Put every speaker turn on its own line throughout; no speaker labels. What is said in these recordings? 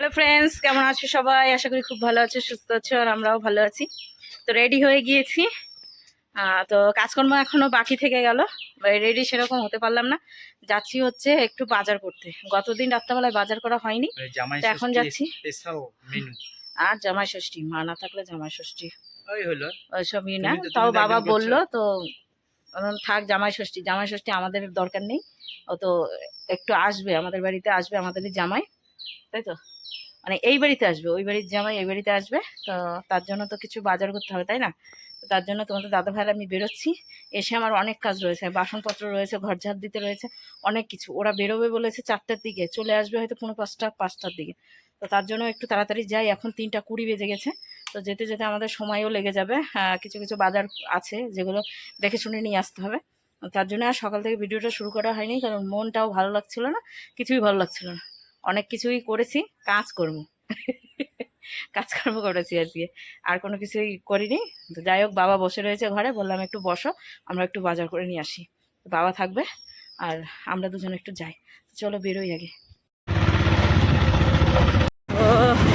Hello friends কেমন আছো সবাই? আশা করি খুব ভালো আছো সুস্থ আছো আর আমরাও ভালো আছি। তো রেডি হয়ে গিয়েছি। তো কাজকর্ম এখনও বাকি থেকে গেল। রেডি সেরকম হতে পারলাম না। যাচ্ছি হচ্ছে একটু বাজার করতে। গতদিন রাত্রেবেলায় বাজার করা হয়নি। তো এখন যাচ্ছি। আর জামাই ষষ্ঠী মা না থাকলে জামাই ষষ্ঠী। ওইসবই না। তাও বাবা বলল তো থাক জামাই ষষ্ঠী। জামাই ষষ্ঠী আমাদের দরকার নেই। ও তো একটু আসবে আমাদের বাড়িতে আসবে আমাদেরই জামাই। তাই তো? মানে এই বাড়িতে আসবে ওই বাড়ির জামাই এই বাড়িতে আসবে। তো তার জন্য তো কিছু বাজার করতে হবে তাই না? তো তার জন্য তোমাদের দাদা ভাইয়ের আমি বেরোচ্ছি। এসে আমার অনেক কাজ রয়েছে বাসনপত্র রয়েছে ঘর ঝাড় দিতে রয়েছে অনেক কিছু। ওরা বেরোবে বলেছে চারটার দিকে চলে আসবে হয়তো পৌনে পাঁচটা পাঁচটার দিকে। তো তার জন্য একটু তাড়াতাড়ি যাই এখন তিনটা কুড়ি বেজে গেছে। তো যেতে যেতে আমাদের সময়ও লেগে যাবে। হ্যাঁ, কিছু কিছু বাজার আছে যেগুলো দেখে শুনে নিয়ে আসতে হবে। তার জন্য আর সকাল থেকে ভিডিওটা শুরু করা হয়নি কারণ মনটাও ভালো লাগছিল না কিছুই ভালো লাগছিল না। অনেক কিছুই করেছি, কাজ করব কাজকর্ম করেছি আজকে। আর কোনো কিছুই করিনি। তো যাই হোক, বাবা বসে রয়েছে ঘরে, বললাম একটু বসো, আমরা একটু বাজার করে নিয়ে আসি। বাবা থাকবে, আর আমরা দুজন একটু যাই। চলো বেরোই আগে।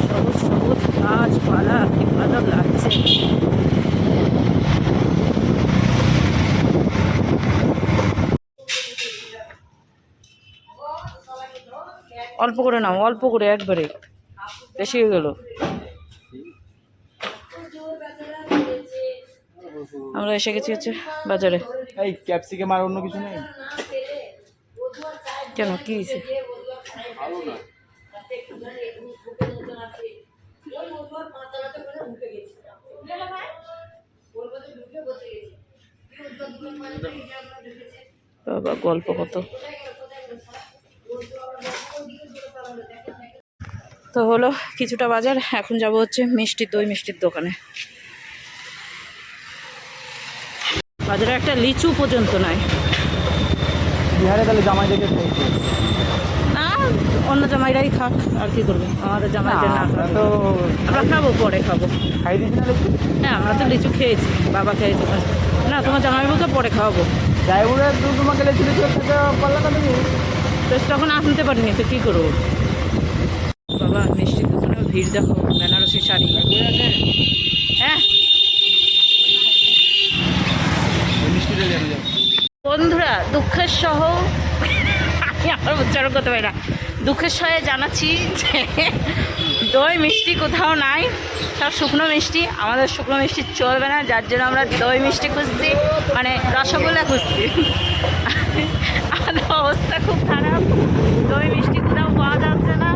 সবুজ সবুজ গাছপালা, কি ভালো লাগছে। অল্প করে নাও অল্প করে একবারে বেশি হয়ে গেল। আমরা এসে গেছি হচ্ছে বাজারে।
এই ক্যাপসিকাম আর অন্য কিছু নেই?
কেন কি বাবা গল্প কত? তো হলো কিছুটা বাজার এখন যাব হচ্ছে মিষ্টি দই মিষ্টির দোকানে। বাজারে একটা লিচু পর্যন্ত নাই।
বিহারে তাহলে জামাই দেখে
না অন্য জামাইরাই খাক আর কি করবে? আমাদের জামাইদের না
তো
আমরা খাব পরে খাব।
খাই
হ্যাঁ আমরা তো লিচু খেয়েছি বাবা খেয়েছে না তোমার জামাইবাবুকে পরে খাওয়াবো।
ড্রাইভারে তো তোমাকে লেচি লেচি খেতে পারলে না তুমি?
তো তখন আনতে পারিনি তো কী করব? বাবা, মিষ্টির দোকানেও ভিড় দেখো, বেনারসি শাড়ি। হ্যাঁ। বন্ধুরা, দুঃখের সহ আমি আমার উচ্চারণ করতে পারি না। দুঃখের সহে জানাচ্ছি যে দই মিষ্টি কোথাও নাই। সব শুকনো মিষ্টি, আমাদের শুকনো মিষ্টি চলবে না। যার জন্য আমরা দই মিষ্টি খুঁজছি মানে রসগোল্লা খুঁজছি। আমাদের অবস্থা খুব খারাপ। দই মিষ্টি কোথাও পাওয়া যাচ্ছে না।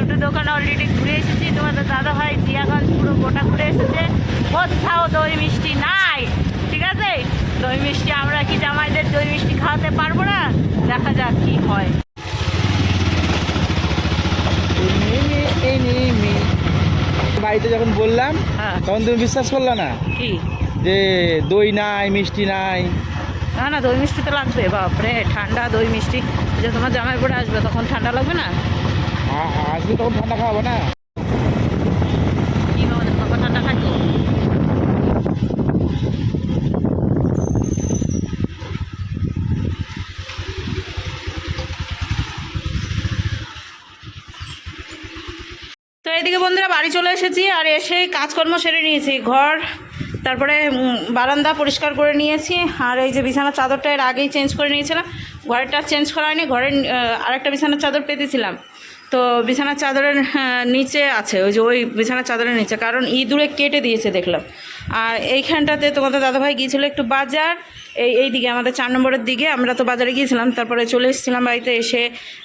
দুটো দোকান অলরেডি ঘুরে এসেছি। তোমাদের দাদা ভাই জিয়াগঞ্জ পুরো গোটা ঘুরে এসেছে। কোথাও দই মিষ্টি নাই ঠিক আছে? দই মিষ্টি আমরা কি জামাইদের দই মিষ্টি খাওয়াতে পারব না? দেখা যাক কি হয়।
বাড়িতে যখন বললাম
হ্যাঁ।
তখন তুমি বিশ্বাস করলে না?
কি?
যে দই নাই মিষ্টি নাই।
না না দই মিষ্টি তো লাগবে বাপরে ঠান্ডা দই মিষ্টি। যে তোমার জামাই পরে আসবে তখন ঠান্ডা লাগবে না?
আ- আসলে তখন ঠান্ডা খাওয়াবো না?
তো এইদিকে বন্ধুরা বাড়ি চলে এসেছি আর এসে কাজকর্ম সেরে নিয়েছি, ঘর, তারপরে বারান্দা পরিষ্কার করে নিয়েছি আর এই যে বিছানার চাদরটা এর আগেই চেঞ্জ করে নিয়েছিলাম। ঘরেরটা চেঞ্জ করা হয়নি, ঘরের আরেকটা বিছানার চাদর পেতেছিলাম। তো বিছানার চাদরের নিচে আছে, ওই যে ওই বিছানার চাদরের নিচে, কারণ ইঁদুরে কেটে দিয়েছে দেখলাম। আর এইখানটাতে তোমাদের দাদাভাই গিয়েছিল একটু বাজার, এই এই দিকে, আমাদের চার নম্বরের দিকে, আমরা তো বাজারে গিয়েছিলাম, তারপরে চলে এসেছিলাম বাড়িতে এসে,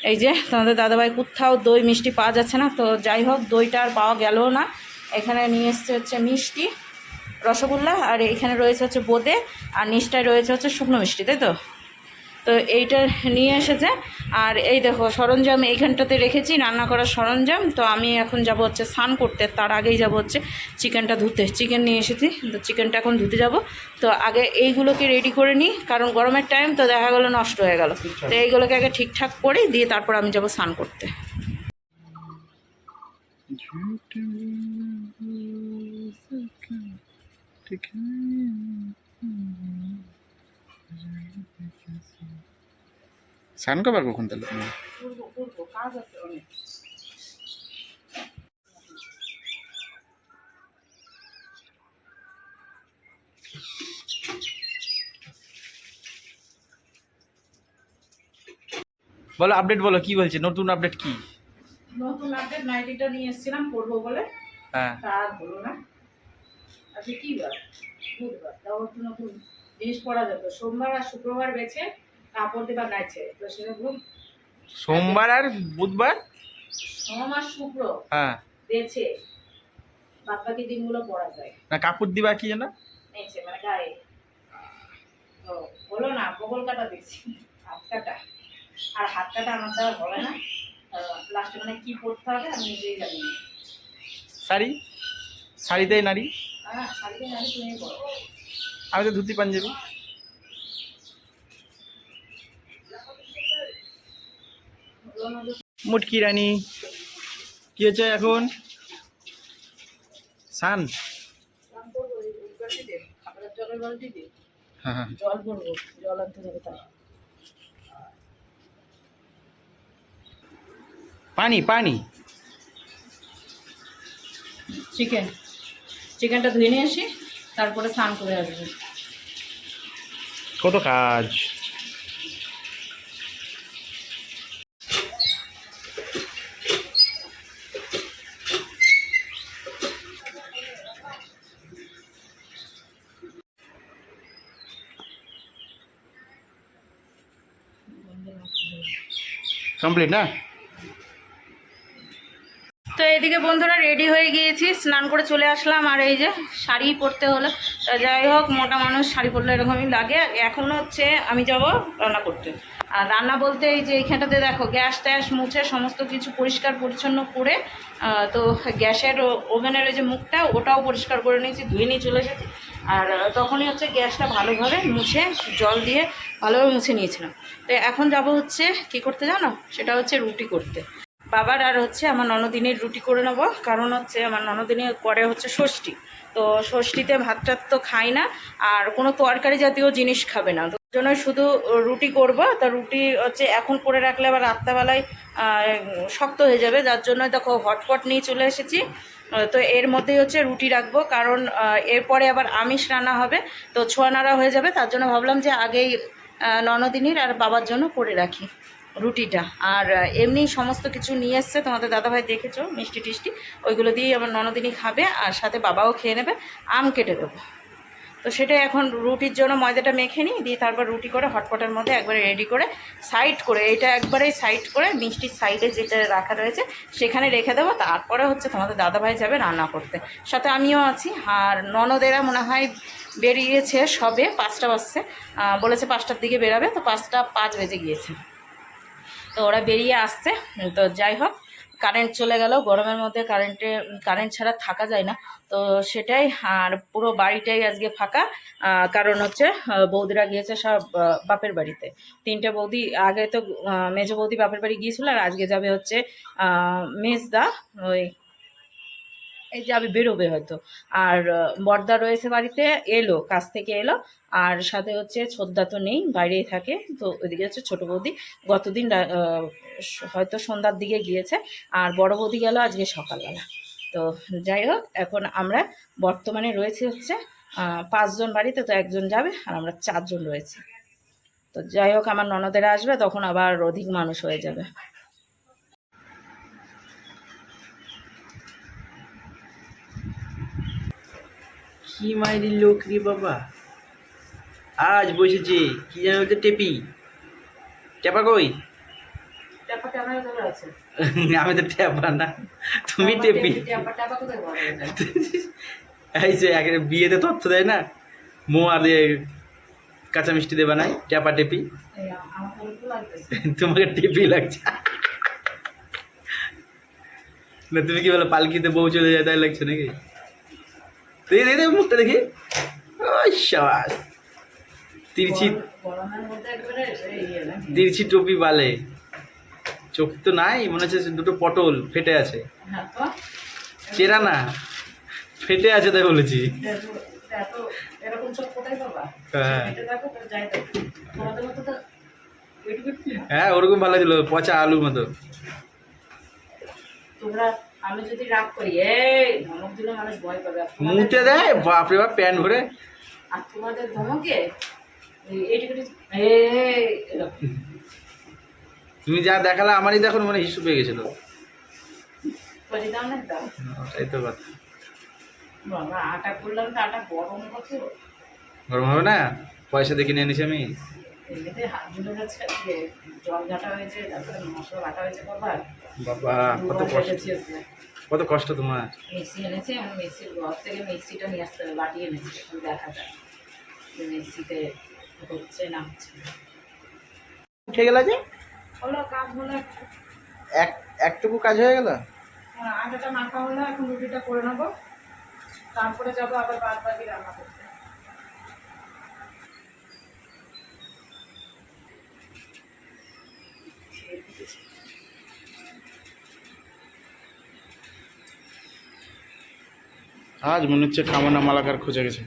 এই যে তোমাদের দাদাভাই কোথাও দই মিষ্টি পাওয়া যাচ্ছে না, তো যাই হোক, দইটা আর পাওয়া গেলও না। এখানে নিয়ে এসছে হচ্ছে মিষ্টি, রসগোল্লা, আর এইখানে রয়েছে হচ্ছে বোঁদে, আর নিচটায় রয়েছে হচ্ছে শুকনো মিষ্টি, তাই তো? তো এইটা নিয়ে এসেছে। আর এই দেখো, সরঞ্জাম এইখানটাতে রেখেছি, রান্না করার সরঞ্জাম। তো আমি এখন যাব হচ্ছে স্নান করতে, তার আগেই যাব হচ্ছে চিকেনটা ধুতে। চিকেন নিয়ে এসেছি, তো চিকেনটা এখন ধুতে যাব। তো আগে এইগুলোকে রেডি করে নিই, কারণ গরমের টাইম তো দেখা গেলো নষ্ট হয়ে গেল। তো এইগুলোকে আগে ঠিকঠাক করে দিয়ে তারপর আমি যাব স্নান করতে।
স্নান করবার কখন তাহলে? বলো আপডেট বলো কি বলছে? নতুন আপডেট কি?
নতুন আপডেট নাইটিটা নিয়ে এসেছিলাম পড়ব বলে।
হ্যাঁ।
আর হলো না। আজকে কি বার? বুধবার। তাও নতুন। জিনিস পড়া যাবে। সোমবার আর শুক্রবার বেছে কাপড় দেবার গাইছে তো সেরকম
সোমবার আর বুধবার?
সোম আর শুক্র
হ্যাঁ।
বেছে বাদ বাকি দিনগুলো পরা যায়।
না কাপড় দিবা কি যেন?
নিচে মানে গায়ে। তো বলো না বগল কাটা দেখছি হাত কাটা আর হাত কাটা আমার দ্বারা হবে না। লাস্টে মানে কি পড়তে হবে আমি নিজেই জানি না।
শাড়ি? শাড়িতে নারী
হ্যাঁ শাড়িতে জানি তুমি করো
আমি তো ধুতি পাঞ্জাবি। মুটকি রানী কি হচ্ছে এখন? সান। হ্যাঁ হ্যাঁ।
জল ভরবো জল আনতে যাবে তাই
পানি পানি।
চিকেন। চিকেনটা ধুয়ে নিয়ে আসি তারপরে স্নান করে আসব।
কত কাজ। কমপ্লিট না?
তো এদিকে বন্ধুরা রেডি হয়ে গিয়েছি, স্নান করে চলে আসলাম, আর এই যে শাড়ি পরতে হলো। যাই হোক, মোটা মানুষ শাড়ি পরলে এরকমই লাগে। এখন হচ্ছে আমি যাব রান্না করতে। আর রান্না বলতে এই যে এইখানটাতে দেখো, গ্যাস ট্যাস মুছে সমস্ত কিছু পরিষ্কার পরিচ্ছন্ন করে তো গ্যাসের ওভেনের ওই যে মুখটা, ওটাও পরিষ্কার করে নিয়েছি, ধুয়ে নিয়ে চলে এসেছি। আর তখনই হচ্ছে গ্যাসটা ভালোভাবে মুছে জল দিয়ে ভালোভাবে মুছে নিয়েছিলাম। তো এখন যাব হচ্ছে, কি করতে জানো? সেটা হচ্ছে রুটি করতে। বাবার আর হচ্ছে আমার ননদিনের রুটি করে নেব, কারণ হচ্ছে আমার ননদিনের করে হচ্ছে ষষ্ঠী। তো ষষ্ঠীতে ভাত টাত তো খাই না, আর কোনো তরকারি জাতীয় জিনিস খাবে না। তো জন্য শুধু রুটি করব, তা রুটি হচ্ছে এখন করে রাখলে আবার রাত্রেবেলায় শক্ত হয়ে যাবে। যার জন্য দেখো, হটপট নিয়ে চলে এসেছি। তো এর মধ্যেই হচ্ছে রুটি রাখব, কারণ এরপরে আবার আমিষ রান্না হবে, তো ছোঁয়া নাড়া হয়ে যাবে, তার জন্য ভাবলাম যে আগেই ননদিনীর আর বাবার জন্য করে রাখি রুটিটা। আর এমনি সমস্ত কিছু নিয়ে এসছে, তোমাদের দাদাভাই দেখেছ, মিষ্টি টিষ্টি, ওইগুলো দিয়েই আমার ননদিনী খাবে, আর সাথে বাবাও খেয়ে নেবে, আম কেটে দেবো। তো সেটা এখন রুটির জন্য ময়দাটা মেখে নিই, দিয়ে তারপর রুটি করে হটপটের মধ্যে একবারে রেডি করে সাইড করে, এটা একবারেই সাইড করে মিষ্টির সাইডে যেটা রাখা রয়েছে সেখানে রেখে দেবো। তারপরে হচ্ছে তোমাদের দাদাভাই যাবে রান্না করতে। সাথে আমিও আছি। আর ননদেরা মনে হয় বেরিয়েছে সবে, পাঁচটা বাজছে। বলেছে পাঁচটার দিকে বেরাবে, তো পাঁচটা পাঁচ বেজে গিয়েছে। তো ওরা বেরিয়ে আসছে। তো যাই হোক কারেন্ট চলে গেল, গরমের মধ্যে কারেন্টে কারেন্ট ছাড়া থাকা যায় না। তো সেটাই, আর পুরো বাড়িটাই আজকে ফাঁকা। কারণ হচ্ছে বৌদিরা গিয়েছে সব বাপের বাড়িতে। তিনটে বৌদি, আগে তো মেজো বৌদি বাপের বাড়ি গিয়েছিল, আর আজকে যাবে হচ্ছে মেজদা, ওই এই যাবে বেরোবে হয়তো। আর বর্দা রয়েছে বাড়িতে, এলো, কাজ থেকে এলো। আর সাথে হচ্ছে ছোদ্দা তো নেই, বাইরেই থাকে। তো ওইদিকে হচ্ছে ছোটো বৌদি। গতদিন হয়তো সন্ধ্যার দিকে গিয়েছে। আর বড় বৌদি গেল আজকে সকালবেলা। তো যাই হোক, এখন আমরা বর্তমানে রয়েছে হচ্ছে পাঁচজন বাড়িতে, তো একজন যাবে আর আমরা চারজন রয়েছি। তো যাই হোক, আমার ননদেরা আসবে, তখন আবার অধিক মানুষ হয়ে যাবে।
কি মাইরি লোক রে বাবা। আজ বসেছে কি জানো বলছে টেপি। টেপা কই? আমি তো টেপা না তুমি টেপি? এই যে আগে বিয়েতে তথ্য দেয় না মো আর কাঁচা মিষ্টি দেবা নাই টেপা টেপি।
তো
তোমাকে টেপি লাগছে। না তুমি কি বলো পালকিতে বউ চলে যায় তাই লাগছে নাকি? দেখি দেখি দেখি মুখটা দেখি সাবাস তিরছি? তিরছি টুপি বালে চোখ তো নাই, মনে হচ্ছে দুটো পটল ফেটে আছে চেরা না, ফেটে আছে তাই বলেছি? হ্যাঁ। হ্যাঁ ওরকম ভালো ছিল পচা আলুর মতো
তোমরা আমি যদি রাগ করি এই ধমক দিলে মানুষ ভয় পাবে।
মুতে দেয় বাপরে বাপ প্যান ভরে।
আর তোমাদের ধমকে এই- এই
তুমি যা দেখালে আমারই দেখো মানে হিসু পেয়ে গেছিল।
দাও
তো কথা।
বাবা আটা করলাম তো আটা গরম
গরম হবে না? পয়সা দেখে নিয়ে নিছি আমি।
জল ঘাটা হয়েছে তারপরে মশলা বাটা হয়েছে কবার।
বাবা কত
আজকে।
কত কষ্ট তোমার?
মিক্সি এনেছে আমি মিক্সির ঘর থেকে মিক্সিটা নিয়ে আসতে হবে বাটি এনেছি এখন দেখা যায় যে মিক্সিতে হচ্ছে না হচ্ছে
উঠে গেল যে
হলো কাজ হলো
এক একটুকু কাজ হয়ে গেল?
হ্যাঁ, আটাটা মাখা হলো এখন রুটিটা করে নেব। তারপরে যাব আবার বাদ বাকি রান্না করতে।
আজ মনে হচ্ছে কামনা মালাকার খুঁজে গেছে।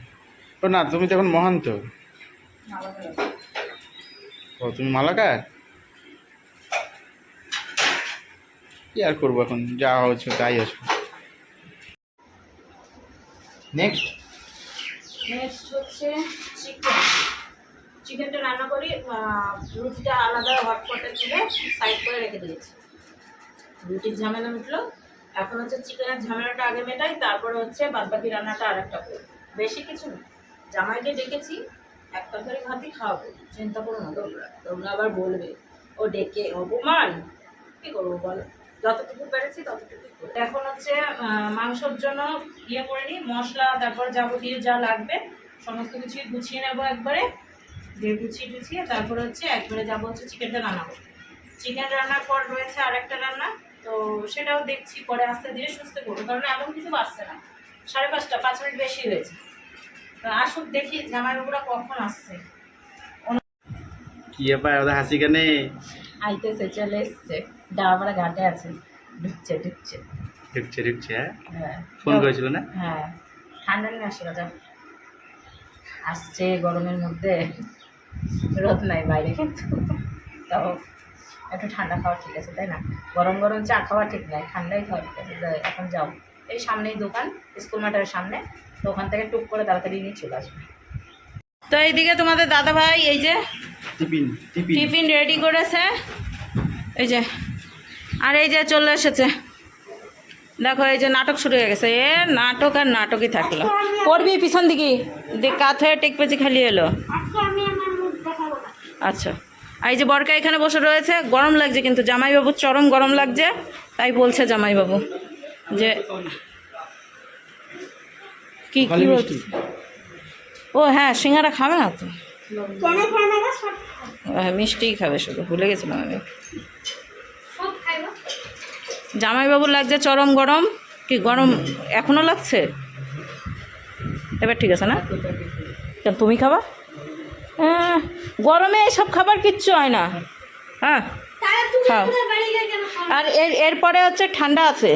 ও না, তুমি তো এখন মহান তো
ভালো করে আছে।
ও, তুমি মালাকার? কি আর করব এখন? যা হচ্ছে তাই আছে। নেক্সট
রুটিটা আলাদা হট পটে তুলে সাইড করে রেখে দিয়েছি। রুটির ঝামেলা মিটলো। এখন হচ্ছে চিকেনের ঝামেলাটা আগে মেটাই, তারপরে হচ্ছে বাদবাকি রান্নাটা আর একটা করি। বেশি কিছু না। জামাইকে ডেকেছি, একটা করে ভাতই খাওয়াবো, চিন্তা করো না, তোমরা। তোমরা আবার বলবে, ও ডেকে, অপমান? কী করব বলো? যতটুকু পেরেছি ততটুকু করব। এখন হচ্ছে মাংসর জন্য ইয়ে করে নিই, মশলা, তারপর যাবতীয় যা লাগবে, সমস্ত কিছুই গুছিয়ে নেব একবারে। দিয়ে গুছিয়ে টুছিয়ে তারপরে হচ্ছে একবারে যাব হচ্ছে চিকেনটা রান্না করতে। চিকেন রান্নার পর রয়েছে আরেকটা রান্না তো সেটাও দেখছি পরে আস্তে ধীরে সুস্থ করব। কারণ এমন কিছু বাঁচছে না। সাড়ে পাঁচটা পাঁচ মিনিট বেশি হয়েছে। তো আসুক দেখি জামাইবাবুরা কখন আসছে।
কি ব্যাপার ওদের হাসি কানে?
আইতেছে চলে এসছে। ডাবরা ঘাটে আছে। ঢুকছে ঢুকছে।
ঢুকছে ঢুকছে হ্যাঁ?
হ্যাঁ।
ফোন করেছিল না?
হ্যাঁ। ঠান্ডা নিয়ে আসলো যা আসছে গরমের মধ্যে। রোদ নাই বাইরে কিন্তু। তাও একটু ঠান্ডা খাওয়া ঠিক আছে তাই না? গরম গরম চা খাওয়া ঠিক নাই ঠান্ডাই খাওয়া ঠিক আছে। এখন যাও। এই সামনেই দোকান স্কুল মাঠের সামনে। তো ওখান থেকে টুক করে তাড়াতাড়ি নিয়ে চলে আসবে। তো এইদিকে তোমাদের দাদা ভাই এই যে
টিফিন
রেডি করেছে। এই যে আর এই যে চলে এসেছে। দেখো এই যে নাটক শুরু হয়ে গেছে। এ নাটক আর নাটকই থাকল। করবি পিছন দিকে। দেখ কাত হয়ে টেক পেঁচে খালি এলো। আচ্ছা। আর এই যে বরকা এখানে বসে রয়েছে গরম লাগছে কিন্তু জামাইবাবুর চরম গরম লাগছে তাই বলছে জামাইবাবু যে কি কি ও হ্যাঁ সিঙ্গারা খাবে না তো? হ্যাঁ মিষ্টিই খাবে শুধু ভুলে গেছিলাম আমি। জামাইবাবুর লাগছে চরম গরম কি গরম এখনও লাগছে? এবার ঠিক আছে না? কেন তুমি খাবা? গরমে এসব খাবার কিচ্ছু হয় না। হ্যাঁ খাও। আর এর এরপরে হচ্ছে ঠান্ডা আছে।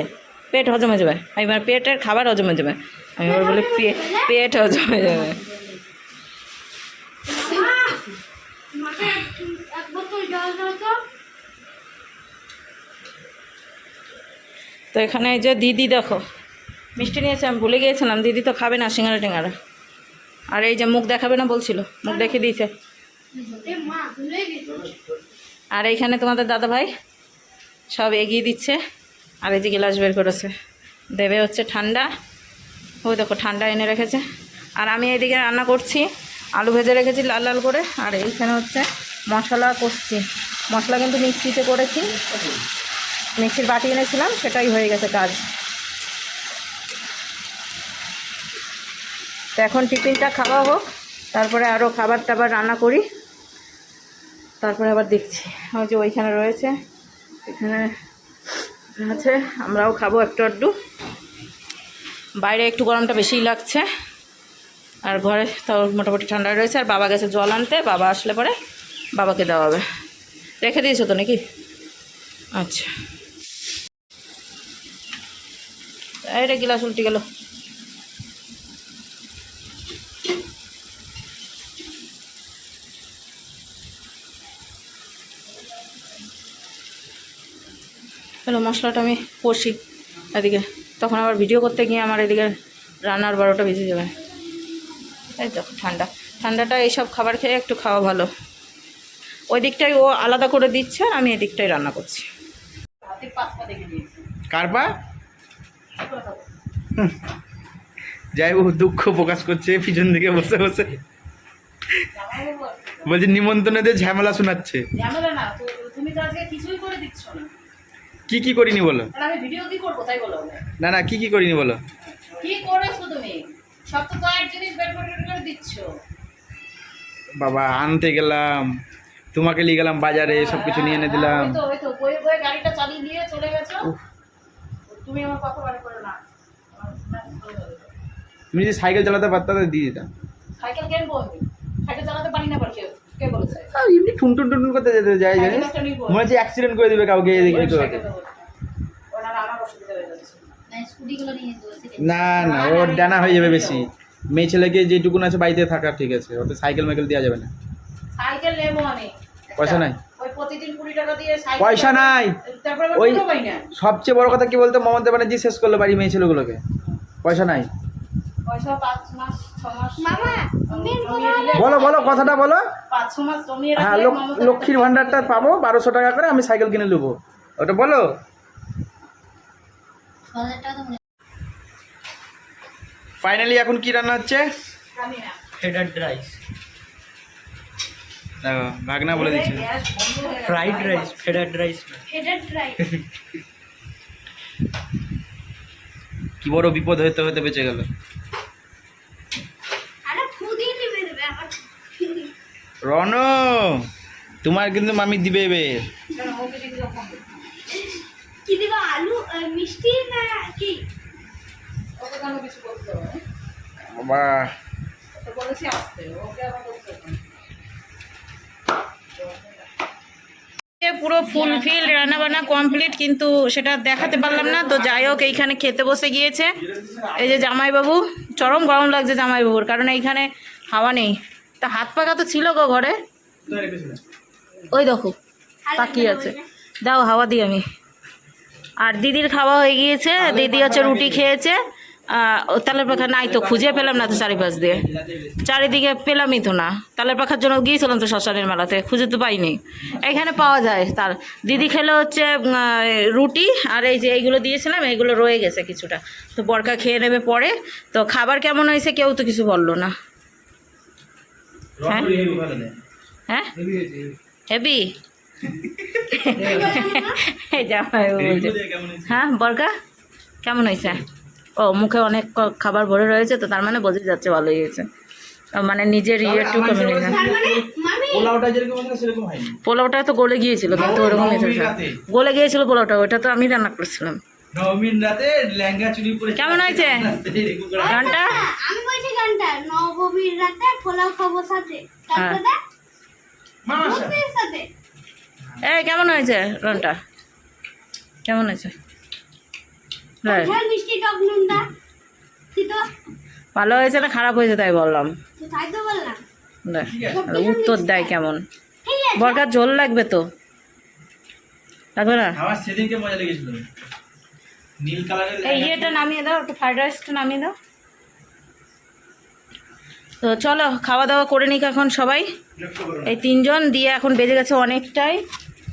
পেট হজম হয়ে যাবে। আমি মানে পেটের খাবার হজম হয়ে যাবে। আমি এবার বলি পেট হজম হয়ে যাবে তো এখানে এই যে দিদি দেখো। মিষ্টি নিয়েছে আমি ভুলে গিয়েছিলাম। দিদি তো খাবে না সিঙ্গারা টিঙ্গারা। আর এই যে মুখ দেখাবে না বলছিল, মুখ দেখে দিয়েছে। আর এইখানে তোমাদের দাদা ভাই সব এগিয়ে দিচ্ছে, আর এই যে গ্লাস বের করেছে। দেবে হচ্ছে ঠান্ডা। ওই দেখো, ঠান্ডা এনে রেখেছে। আর আমি এইদিকে রান্না করছি, আলু ভেজে রেখেছি লাল লাল করে। আর এইখানে হচ্ছে মশলা কষছি। মশলা কিন্তু মিক্সিতে করেছি। মিক্সির বাটি এনেছিলাম, সেটাই হয়ে গেছে কাজ। তো এখন টিফিনটা খাওয়া হোক, তারপরে আরও খাবার টাবার রান্না করি। তারপরে আবার দেখছি, ওই যে ওইখানে রয়েছে, এখানে আছে, আমরাও খাব একটু আধটু। বাইরে একটু গরমটা বেশিই লাগছে, আর ঘরে তাও মোটামুটি ঠান্ডা রয়েছে, আর বাবা গেছে জল আনতে, বাবা আসলে পরে বাবাকে দেওয়া হবে। রেখে দিয়েছ তো নাকি? আচ্ছা। এটা গিলাস উল্টে গেল। হ্যালো মশলাটা আমি কষি এদিকে। তখন আবার ভিডিও করতে গিয়ে আমার এদিকে রান্নার বারোটা বেজে যাবে। এই দেখো ঠান্ডা। ঠান্ডাটা এইসব খাবার খেয়ে একটু খাওয়া ভালো। ওই দিকটাই ও আলাদা করে দিচ্ছে আমি এদিকটাই রান্না করছি।
কার পা? যাই হোক দুঃখ প্রকাশ করছে পিছন দিকে বসে বসে। বলছে নিমন্ত্রণেদের ঝামেলা শোনাচ্ছে।
ঝামেলা না তুমি তো আজকে কিছুই করে দিচ্ছ না।
কি কি করিনি বলো?
আমি ভিডিও কি করব তাই বলো
না না কি কি করিনি বলো?
কি করেছ তুমি? সব তো কয়েক জিনিস বের করে করে দিচ্ছ।
বাবা আনতে গেলাম। তোমাকে নিয়ে গেলাম বাজারে সব কিছু নিয়ে এনে দিলাম।
ওই তো ওই তো বয়ে বয়ে গাড়িটা চালিয়ে নিয়ে চলে গেছো। তুমি আমার কথা বার করো না।
তুমি যদি সাইকেল চালাতে পারতা তো দিয়ে দিতাম।
সাইকেল কেন বলবি সাইকেল চালাতে পারি না পারছে কে বলেছে?
আর এমনি ঠুন টুন টুন করতে যেতে যাই জানিস। মনে হচ্ছে অ্যাক্সিডেন্ট করে দিবে কাউকে এদিকে
ওনার আমার অসুবিধা হয়ে যাচ্ছে।
না না ওর ডানা হয়ে যাবে বেশি। মেয়ে ছেলেকে যেটুকুন আছে বাড়িতে থাকা ঠিক আছে। ওতে সাইকেল মাইকেল দেওয়া যাবে না।
সাইকেল নেব আমি।
পয়সা নাই?
ওই প্রতিদিন কুড়ি টাকা দিয়ে সাইকেল
পয়সা নাই। ওই সবচেয়ে বড় কথা কি বলতো? মমতা ব্যানার্জি শেষ করল বাড়ি মেয়ে ছেলেগুলোকে। পয়সা নাই। বলো বলো কথাটা বলো। হ্যাঁ লক্ষ্মীর ভান্ডারটা পাবো বারোশো টাকা করে আমি সাইকেল কিনে নেব। ওটা বলো। ফাইনালি এখন কি রান্না হচ্ছে?
রাইস
দেখো ভাগনা বলে দিচ্ছে।
ফ্রাইড রাইস রাইস
কি বড় বিপদ হতে হতে বেঁচে গেল
আরে ফুদি নেবে দেবে আবার
রন তোমার কিন্তু মামি দিবে এবার
কি দিবা আলু মিষ্টি না কি?
বাবা
বলেছি আসতে ওকে। পুরো ফুলফিল রান্নাবান্না কমপ্লিট কিন্তু সেটা দেখাতে পারলাম না তো যাই হোক এইখানে খেতে বসে গিয়েছে এই যে জামাইবাবু চরম গরম লাগছে জামাইবাবুর কারণ এইখানে হাওয়া নেই তা হাত পাকা তো ছিল গো ঘরে? ওই দেখো তাকিয়ে আছে। দাও হাওয়া দিই আমি। আর দিদির খাওয়া হয়ে গিয়েছে দিদি হচ্ছে রুটি খেয়েছে। তালের পাখা নাই তো খুঁজে পেলাম না তো চারিপাশ দিয়ে। চারিদিকে পেলামই তো না। তালের পাখার জন্য গিয়েছিলাম তো শ্মশানের মেলাতে খুঁজে তো পাইনি। এখানে পাওয়া যায় তার। দিদি খেলে হচ্ছে রুটি আর এই যে এইগুলো দিয়েছিলাম এইগুলো রয়ে গেছে কিছুটা। তো বরকা খেয়ে নেবে পরে। তো খাবার কেমন হয়েছে কেউ তো কিছু বলল না। হ্যাঁ? হ্যাঁ? হেভি হ্যাঁ বরকা কেমন হয়েছে? ও মুখে অনেক খাবার ভরে রয়েছে তো তার মানে বোঝা যাচ্ছে ভালোই হয়েছে। মানে নিজের ইয়েটু
পোলাওটা
তো গলে গিয়েছিল কিন্তু ওরকম গলে গিয়েছিল পোলাওটা ওটা তো আমি রান্না করেছিলাম।
নবমীর রাতে লেহেঙ্গা চুরি পরে
কেমন হয়েছে? গানটা?
আমি বলছি গানটা নবমীর রাতে সাথে।
হ্যাঁ।
সাথে সাথে।
এই কেমন হয়েছে রানটা কেমন হয়েছে? হ্যাঁ।
মিষ্টি টক নুনটা।
ভালো হয়েছে না খারাপ হয়েছে তাই বললাম? উত্তর দেয় কেমন?
ঠিক আছে।
বরকার ঝোল লাগবে তো? লাগবে না?
আমার সেদিনকে মজা লেগেছিল। নীল কালারের
এই ইয়েটা নামিয়ে দাও একটু ফ্রাইড রাইসটা নামিয়ে দাও। তো চলো খাওয়া দাওয়া করে নিক এখন সবাই। এই তিনজন দিয়ে এখন বেজে গেছে অনেকটাই।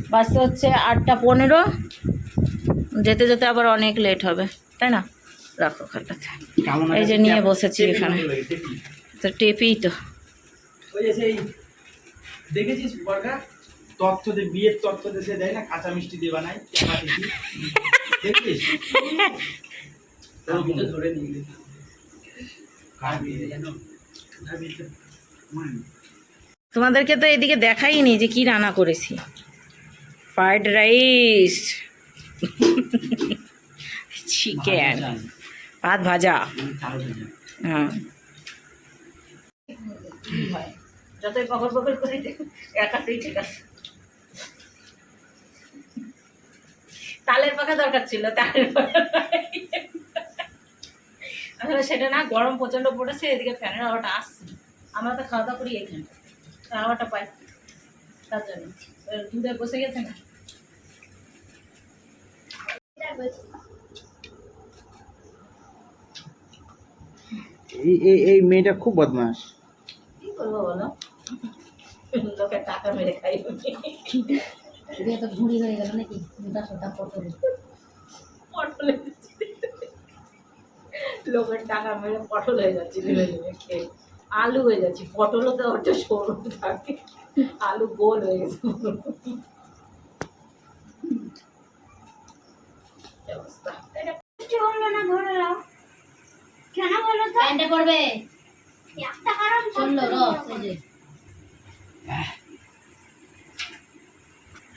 বাজতে হচ্ছে আটটা পনেরো। যেতে যেতে আবার অনেক লেট হবে। তাই না? রাখো এই যে নিয়ে বসেছি এখানে। তো টেপেই তো।
দেখেছিস তথ্য বিয়ের তথ্য দে সে দেয় না কাঁচা মিষ্টি দিয়ে বানায়।
তোমাদেরকে তো এদিকে দেখাইনি যে কি রান্না করেছি। Fried rice. চিকেন। ভাত ভাজা। হ্যাঁ। যতই পকর পকর করে একাতেই ঠিক আছে। তালের পাখা দরকার ছিল তালের পাখা আসলে সেটা না গরম প্রচণ্ড পড়েছে এদিকে ফ্যানের হাওয়াটা আসছে। আমরা তো খাওয়া দাওয়া করি এখানে হাওয়াটা পাই। তার জন্য। দুধে বসে গেছে না?
এই এই এই মেয়েটা খুব বদমাস
কি করব বলো? লোকের টাকা মেরে খাই
দিয়ে তো ঘুড়ি হয়ে গেল নাকি? দুটা সোটা পটল
পটলে লোকের টাকা মেরে পটল হয়ে যাচ্ছে ধীরে ধীরে খেয়ে আলু হয়ে যাচ্ছে। পটলও তো ওটা সরু থাকে। আলু গোল হয়ে গেছে। কি
বৃষ্টি হলো না ধরে কেন বলো তো?
পড়বে।
একটা কারণ
চলল রস এই যে।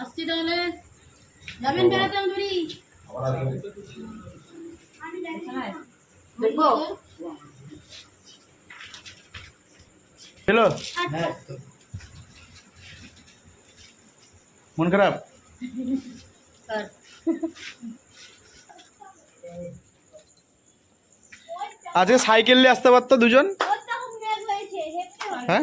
আসছি তাহলে। যাবেন বেড়াতে আমরি
দেখব।
হ্যালো। মন খারাপ? আজকে সাইকেল নিয়ে আসতে পারতো দুজন?
হয়।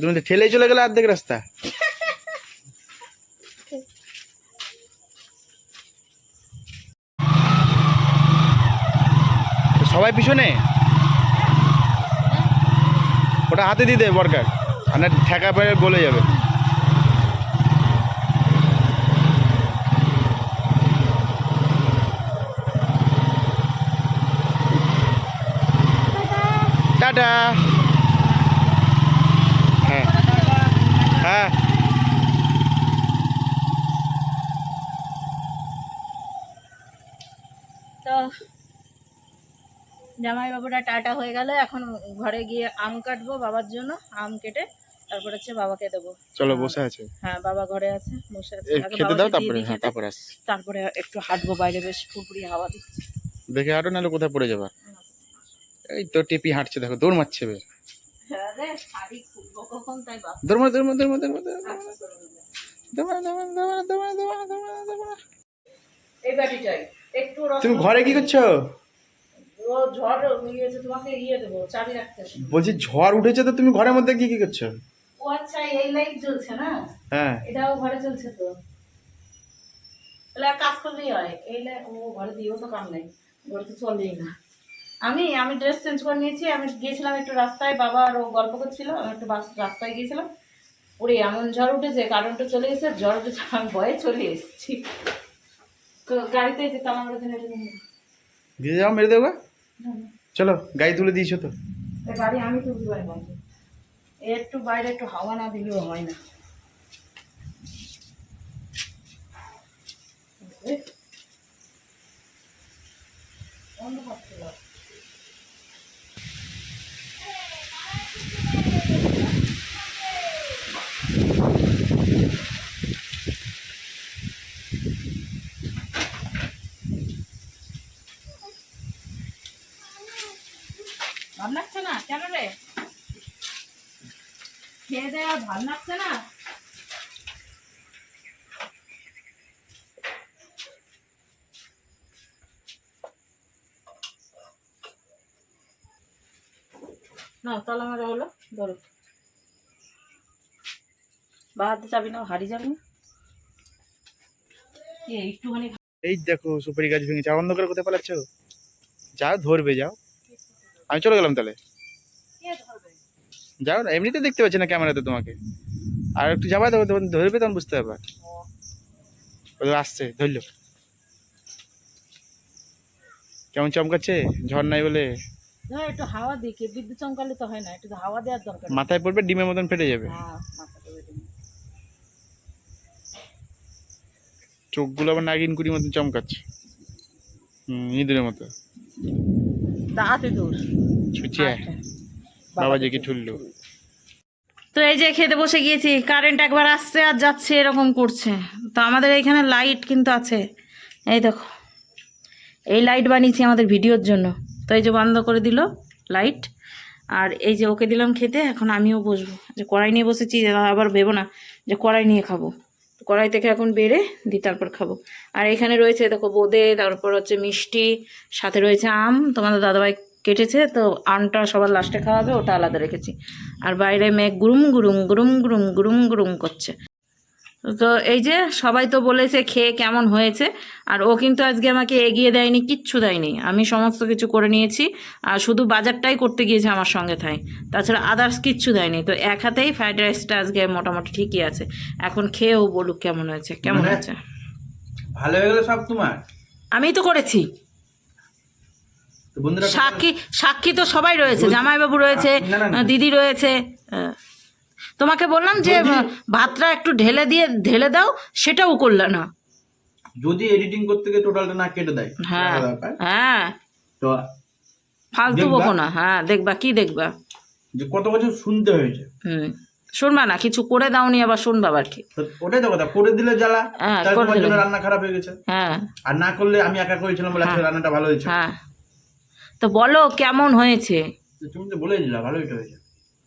তুমি তো ঠেলেই চলে গেলে অর্ধেক রাস্তা। সবাই পিছনে? ওটা হাতে দিয়ে দেবে বরকার। আর ঠেকা পেয়ে গলে যাবে। টাটা। হ্যাঁ। হ্যাঁ।
তো জামাইবাবুটা টাটা হয়ে গেল। এখন ঘরে গিয়ে আম কাটবো বাবার জন্য আম কেটে তারপর হচ্ছে বাবাকে দেবো।
চলো বসে আছে।
হ্যাঁ বাবা ঘরে আছে বসে আছে।
খেতে দাও তারপরে হ্যাঁ তারপরে আসছি।
তারপরে একটু হাঁটবো বাইরে বেশ ফুরফুরি হাওয়া দিচ্ছে।
দেখে হাঁটো নাহলে কোথায় পড়ে যাবা। এই তো টিপি হাঁটছে দেখো দৌড় মারছে
হ্যাঁ
তুমি ঘরে কি করছ
ইয়ে।
বলছি ঝড় উঠেছে তো তুমি ঘরের মধ্যে কি কি করছ
ও আচ্ছা এই লাইট জ্বলছে না
হ্যাঁ
এটাও ঘরে চলছে তো তাহলে কাজ করলেই হয় এই লাইট ও ঘরে দিয়েও তো কাম নেই ঘরে তো চলেই না আমি আমি ড্রেস চেঞ্জ করে নিয়েছি আমি গিয়েছিলাম একটু রাস্তায় বাবা আর ও গল্প করছিল আমি একটু বাস রাস্তায় গিয়েছিলাম। ওরে এমন ঝড় উঠেছে কারেন্টটা চলে গেছে ঝড় উঠেছে আমি ভয়ে চলে এসেছি। তো গাড়িতে যেতাম আমরা দিনে
দিয়ে যাও। মেরে দেবো চলো গাড়ি তুলে দিয়েছ তো।
গাড়ি আমি তুলতে পারি একটু বাইরে একটু হাওয়া না দিলেও হয় না। না? কেন রে? খেয়ে দেয় আর লাগছে না? না, তালা মারা হলো, ধরো। বা হাতে চাবি হারিয়ে যাবে একটুখানি
এই দেখো সুপারি গাছ ভেঙেছে। অন্ধকারে কোথায় পালাচ্ছ যাও ধরবে, যাও। আমি চলে গেলাম তাহলে। যাও না এমনিতে দেখতে পাচ্ছি না ক্যামেরাতে তোমাকে। আর একটু যাবা তখন ধরবে তখন বুঝতে পারবা। আসছে ধরল। কেমন চমকাচ্ছে? ঝড় নাই বলে?
না একটু হাওয়া বিদ্যুৎ চমকালে তো হয় না একটু হাওয়া দেওয়ার দরকার।
মাথায় পড়বে ডিমের মতন ফেটে যাবে।
হ্যাঁ।
চোখগুলো আবার নাগিন কুড়ির মতন চমকাচ্ছে। হুম ইঁদুরের মতো।
দাঁতে দূর
ছুচিয়ে বাবাজিকে ঠুললো?
তো এই যে খেতে বসে গিয়েছি কারেন্ট একবার আসছে আর যাচ্ছে এরকম করছে। তো আমাদের এইখানে লাইট কিন্তু আছে। এই দেখো এই লাইট বানিয়েছি আমাদের ভিডিওর জন্য। তো এই যে বন্ধ করে দিল লাইট আর এই যে ওকে দিলাম খেতে এখন আমিও বসবো। যে কড়াই নিয়ে বসেছি আবার ভেবো না যে কড়াই নিয়ে খাব। কড়াই থেকে এখন বেড়ে দিই তারপর খাব। আর এখানে রয়েছে দেখো বোঁদে, তারপর হচ্ছে মিষ্টি, সাথে রয়েছে আম। তোমাদের দাদাভাই কেটেছে, তো আমটা সবার লাস্টে খাওয়াবে, ওটা আলাদা রেখেছি। আর বাইরে মেঘ গুরুম গুরুম গুরুম গুরুম গুরুম গুরুম করছে। তো এই যে সবাই তো বলেছে খেয়ে কেমন হয়েছে আর ও কিন্তু আজকে আমাকে এগিয়ে দেয়নি কিচ্ছু দেয়নি আমি সমস্ত কিছু করে নিয়েছি আর শুধু বাজারটাই করতে গিয়েছে আমার সঙ্গে থাই তাছাড়া আদার্স কিচ্ছু দেয়নি তো এক হাতেই ফ্রাইড রাইসটা আজকে মোটামুটি ঠিকই আছে এখন খেয়েও বলুক কেমন হয়েছে কেমন
মানে?
হয়েছে
ভালো হয়ে গেল সব তোমার
আমিই তো করেছি সাক্ষী সাক্ষী তো সবাই রয়েছে জামাইবাবু রয়েছে। দিদি রয়েছে হ্যাঁ। তোমাকে বললাম যে ভাতটা একটু ঢেলে দিয়ে ঢেলে দাও সেটাও করলে না।
যদি এডিটিং করতে গিয়ে টোটালটা না কেটে দেয়
হ্যাঁ হ্যাঁ।
তো
ফালতু বকো না হ্যাঁ দেখবা কি দেখবা?
যে কত বছর শুনতে হয়েছে।
হুম শুনবা না কিছু করে দাওনি আবার শুনবা আর কি?
ওটাই তো কথা করে দিলে জ্বালা
হ্যাঁ,
তার জন্য রান্না খারাপ হয়ে গেছে।
হ্যাঁ।
আর না করলে আমি একা করেছিলাম বলে আজকে রান্নাটা ভালো হয়েছে।
হ্যাঁ। তো বলো কেমন হয়েছে?
তুমি তো বলে দিলা ভালো এটা হয়েছে।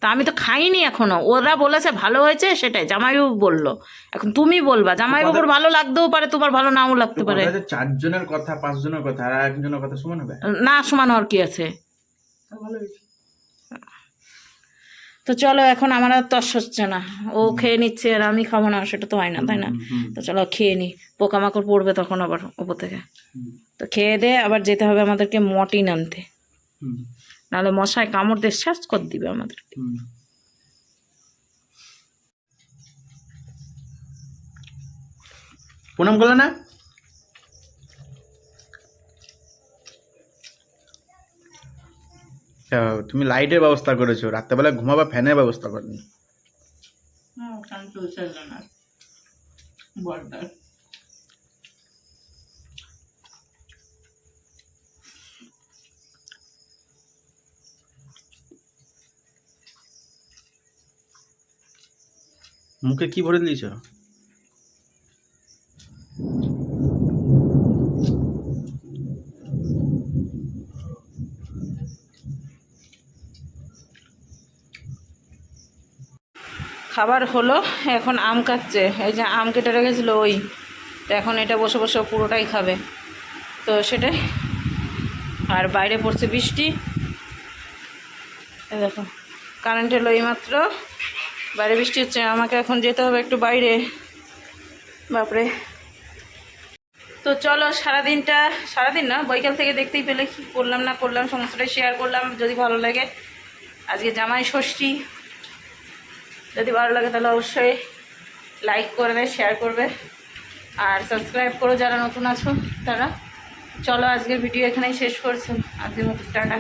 তা আমি তো খাইনি এখনও। ওরা বলেছে ভালো হয়েছে সেটাই। জামাইবাবু বলল। এখন তুমি বলবা জামাইবাবুর ভালো লাগতেও পারে তোমার ভালো নাও লাগতে পারে।
চারজনের কথা পাঁচজনের কথা আর একজনের কথা সমান হবে?
না সমান হওয়ার কি আছে?
তা
চলো এখন আমার আর তস হচ্ছে না। ও খেয়ে নিচ্ছে আর আমি খাব না সেটা তো হয় না তাই না? তো চলো খেয়ে নি। পোকামাকড় পড়বে তখন আবার ওপর থেকে। তো খেয়ে দে আবার যেতে হবে আমাদেরকে মটিন আনতে।
হুম,
নাহলে মশায় কামড় দিয়ে শেষ করে দিবে আমাদেরকে।
হুম। প্রণাম করলে না? তুমি লাইটের ব্যবস্থা করেছ রাত্রেবেলা ঘুমাবা ফ্যানের ব্যবস্থা করেনি। মুখে কি ভরে দিয়েছ?
খাবার হলো, এখন আম কাটছে। এই যে আম কেটে রেখেছিলো ওই। তো এখন এটা বসে বসে পুরোটাই খাবে। তো সেটাই। আর বাইরে পড়ছে বৃষ্টি। দেখো কারেন্ট এলো এইমাত্র। বাইরে বৃষ্টি হচ্ছে, আমাকে এখন যেতে হবে একটু বাইরে। বাপরে। তো চলো, সারাদিনটা, সারাদিন না, বৈকাল থেকে দেখতেই পেলে কি করলাম না করলাম, সমস্তটাই শেয়ার করলাম, যদি ভালো লাগে। আজকে জামাই ষষ্ঠী। যদি ভালো লাগে তাহলে অবশ্যই লাইক করবে শেয়ার করবে। আর সাবস্ক্রাইব করো যারা নতুন আছো, তারা। চলো, আজকের ভিডিও এখানেই শেষ করছি। আজকের মতো, টাটা।